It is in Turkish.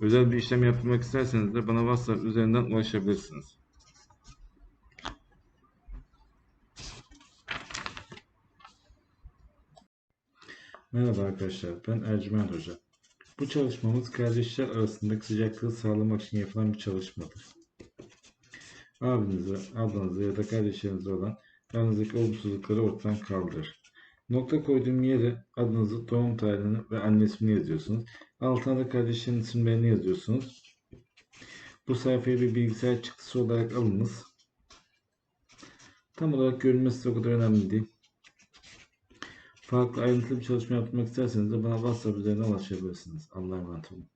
özel bir işlem yaptırmak isterseniz de bana WhatsApp üzerinden ulaşabilirsiniz. Merhaba arkadaşlar, ben Ercüment Hoca. Bu çalışmamız kardeşler arasındaki sıcaklığı sağlamak için yapılan bir çalışmadır. Abinize, ablanıza ya da kardeşlerinize olan aranızdaki olumsuzlukları ortadan kaldırır. Nokta koyduğum yere adınızı, doğum tarihini ve anne ismini yazıyorsunuz. Altına da kardeşlerin isimlerini yazıyorsunuz. Bu sayfayı bir bilgisayar çıktısı olarak alınız. Tam olarak görünmesi o kadar önemli değil. Farklı ayrıntılı bir çalışma yapmak isterseniz de bana WhatsApp üzerinden ulaşabilirsiniz. Allah'a emanet olun.